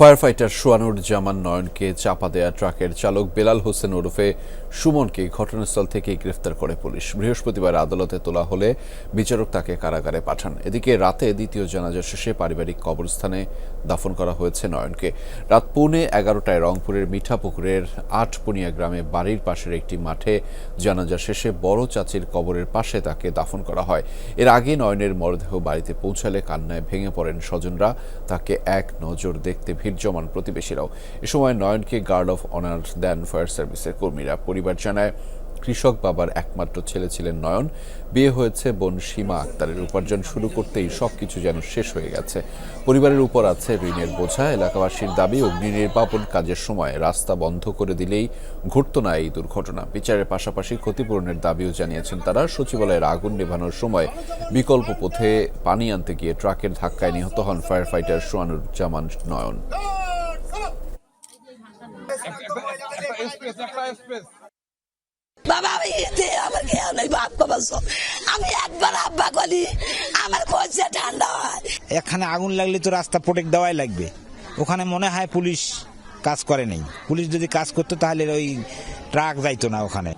Fire fighter সোয়ানুর জামান নয়নকে চাপা দেয়া ট্রাকের চালক বেলাল হোসেন ওরফে সুমনকে ঘটনাস্থল থেকে গ্রেফতার করে পুলিশ। বৃহস্পতিবার আদালতে তোলা হলে বিচারক তাকে কারাগারে পাঠান। এদিকে রাতে দ্বিতীয় জানাজা শেষে পারিবারিক কবরস্থানে দাফন করা হয়েছে নয়নকে। রাত পৌনে এগারোটায় রংপুরের মিঠাপুকুরের আটপুনিয়া গ্রামে বাড়ির পাশের একটি মাঠে জানাজা শেষে বড় চাচির কবরের পাশে তাকে দাফন করা হয়। এর আগে নয়নের মরদেহ বাড়িতে পৌঁছালে কান্নায় ভেঙে পড়েন স্বজনরা। তাকে এক নজর দেখতে ভিড় জমান প্রতিবেশীরাও এ সময় নয়নকে গার্ড অফ অনার দেন ফায়ার সার্ভিসের কর্মীরা। পরিবার জানায় কৃষক বাবার একমাত্র ছেলে ছিলেন নয়ন বিয়ে হয়েছে বোন সীমা আক্তারের উপার্জন শুরু করতেই সবকিছু যেন শেষ হয়ে গেছে পরিবারের উপর আছে ঋণের বোঝা এলাকাবাসীর দাবি অগ্নি নির্বাপন কাজের সময় রাস্তা বন্ধ করে দিলেই ঘটত না এই দুর্ঘটনা বিচারের পাশাপাশি ক্ষতিপূরণের দাবিও জানিয়েছেন তারা সচিবালয়ের আগুন নেভানোর সময় বিকল্প পথে পানি আনতে গিয়ে ট্রাকের ধাক্কায় নিহত হন ফায়ার ফাইটার সোয়ানুর জামান নয়ন আমার আমি একবার আব্বা আমার ঠান্ডা হয়। এখানে আগুন লাগলে তো রাস্তা পটেক দেওয়াই লাগবে। ওখানে মনে হয় পুলিশ কাজ করে নেই। পুলিশ যদি কাজ করতো তাহলে ওই ট্রাক যাইতো না ওখানে।